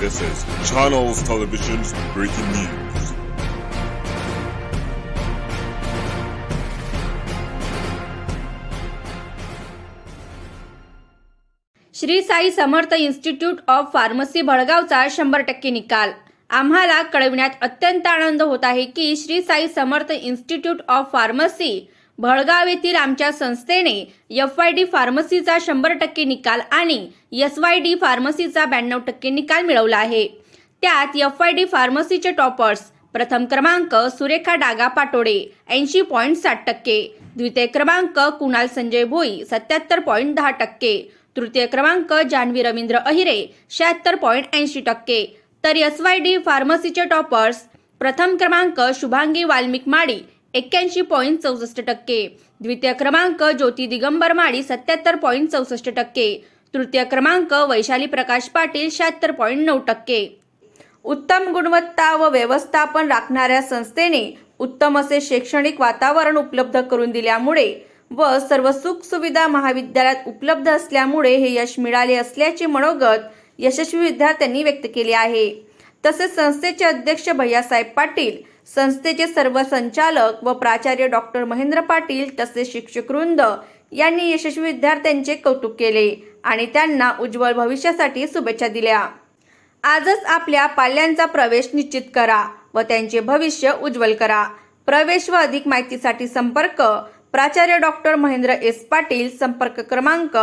This is Channels Television's breaking news. Shri Sai Samarth Institute of Pharmacy भडगावचा शंभर टक्के निकाल आम्हाला कळविण्यात अत्यंत आनंद होत आहे की Shri Sai Samarth Institute of Pharmacy Bhalgaon येथील आमच्या संस्थेने एफ वाय डी फार्मसीचा शंभर टक्के निकाल आणि एस वाय डी फार्मसीचा ब्याण्णव टक्के निकाल मिळवला आहे. त्यात एफ वाय डी फार्मसीचे टॉपर्स प्रथम क्रमांक सुरेखा डागा पाटोडे ऐंशी पॉईंट साठ टक्के. द्वितीय क्रमांक कुणाल संजय भोई सत्याहत्तर पॉईंट दहा टक्के. तृतीय क्रमांक जान्हवी रवींद्र अहिरे शहात्तर पॉईंट ऐंशी टक्के. तर एस वाय डी फार्मसीचे टॉपर्स प्रथम क्रमांक शुभांगी वाल्मिक माडी एक्क्याऐंशी पॉईंट चौसष्ट टक्के. द्वितीय क्रमांक ज्योती दिगंबर माळी सत्याहत्तर पॉईंट चौसष्ट टक्के. तृतीय क्रमांक वैशाली प्रकाश पाटील शहात्तर पॉईंट नऊ टक्के. उत्तम गुणवत्ता व व्यवस्थापन राखणाऱ्या संस्थेने उत्तम असे शैक्षणिक वातावरण उपलब्ध करून दिल्यामुळे व सर्व सुख सुविधा महाविद्यालयात उपलब्ध असल्यामुळे हे यश मिळाले असल्याचे मनोगत यशस्वी विद्यार्थ्यांनी व्यक्त केले आहे. तसेच संस्थेचे अध्यक्ष भैयासाहेब पाटील संस्थेचे सर्व संचालक व प्राचार्य डॉक्टर महेंद्र पाटील तसेच शिक्षकवृंद यांनी यशस्वी विद्यार्थ्यांचे कौतुक केले आणि त्यांना उज्ज्वल भविष्यासाठी शुभेच्छा दिल्या. आजच आपल्या पाल्यांचा प्रवेश निश्चित करा व त्यांचे भविष्य उज्ज्वल करा. प्रवेश व अधिक माहितीसाठी संपर्क प्राचार्य डॉक्टर महेंद्र एस पाटील संपर्क क्रमांक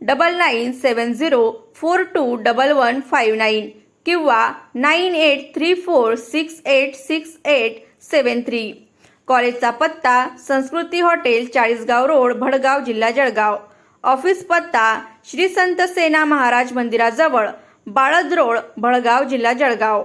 double nine seven zero four two double one five nine. किंवा nine eight three four six eight six eight seven three. कॉलेजचा पत्ता संस्कृती हॉटेल चाळीसगाव रोड भडगाव जिल्हा जळगाव. ऑफिस पत्ता श्री संत सेना महाराज मंदिराजवळ बाळद रोड भडगाव जिल्हा जळगाव.